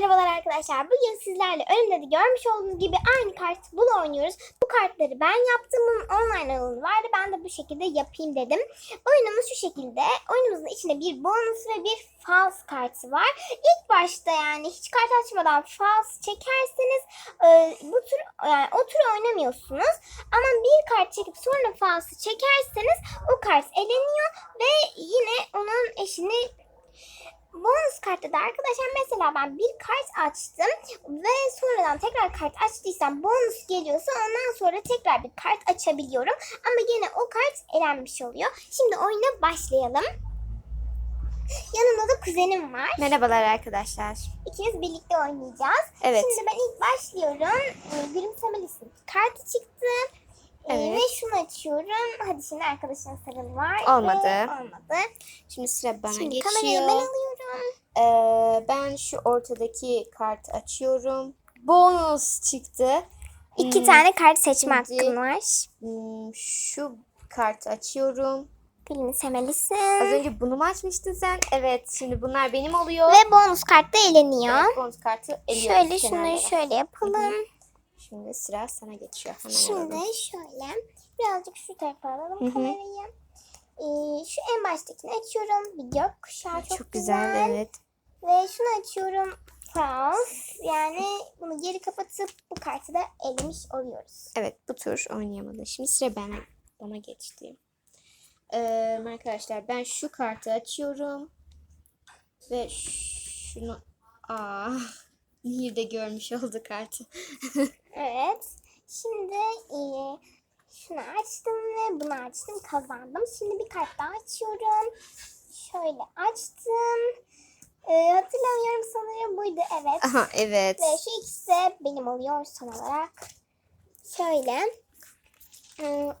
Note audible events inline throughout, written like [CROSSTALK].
merhabalar arkadaşlar. Bugün sizlerle önümde de görmüş olduğunuz gibi aynı kart bul oynuyoruz. Bu kartları ben yaptım. Online alanı vardı. Ben de bu şekilde yapayım dedim. Oyunumuz şu şekilde. Oyunumuzun içinde bir bonus ve bir false kartı var. İlk başta yani hiç kart açmadan false çekerseniz e, bu tür yani o tür oynamıyorsunuz. Ama bir kart çekip sonra false çekerseniz o kart eleniyor ve yine onun eşini bonus kartta da arkadaşlar mesela ben bir kart açtım ve sonradan tekrar kart açtıysam bonus geliyorsa ondan sonra tekrar bir kart açabiliyorum. Ama yine o kart elenmiş oluyor. Şimdi oyuna başlayalım. Yanımda da kuzenim var. Merhabalar arkadaşlar. İkimiz birlikte oynayacağız. Evet. Şimdi ben ilk başlıyorum. Ee, Gülümsemelisin. Kartı çıktı. Evet. Ve şunu açıyorum. Hadi şimdi arkadaşına sarıl var. Olmadı. Olmadı. Şimdi sıra bana Şimdi geçiyor. kamerayı ben alıyorum. Ee, ben şu ortadaki kartı açıyorum. Bonus çıktı. İki Hmm, tane kart seçme şimdi- hakkın var. hmm, şu kartı açıyorum. Gülümsemelisin. Az önce bunu mu açmıştın sen? Evet. Şimdi bunlar benim oluyor. Ve bonus kart da eleniyor. Evet, bonus kartı eliyoruz Şöyle şunu kenarlara. şöyle yapalım. Şimdi sıra sana geçiyor. Hemen Şimdi alalım. şöyle birazcık şu tarafa alalım Hı hı. kamerayı. Ee, şu en baştakini açıyorum. Bir gökkuşağı çok, Çok, güzel. evet. Ve şunu açıyorum. False. Yani bunu geri kapatıp bu kartı da elemiş oluyoruz. Evet bu tur oynayamadı. Şimdi sıra bana, bana geçti. Ee, arkadaşlar ben şu kartı açıyorum. Ve şunu... Aa, Nehir de görmüş oldu kartı. [LAUGHS] Evet. Şimdi e, şunu açtım ve bunu açtım. Kazandım. Şimdi bir kart daha açıyorum. Şöyle açtım. E, hatırlamıyorum sanırım buydu. Evet. Aha evet. Ve şu ikisi de benim oluyor son olarak. Şöyle. Hmm,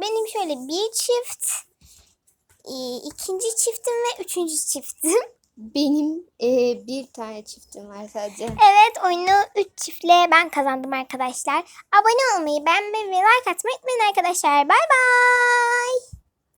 Benim şöyle bir çift, e, ikinci çiftim ve üçüncü çiftim. [LAUGHS] Benim e, bir tane çiftim var sadece. Evet oyunu 3 çiftle ben kazandım arkadaşlar. Abone olmayı, beğenmeyi ve like atmayı unutmayın arkadaşlar. Bay bay.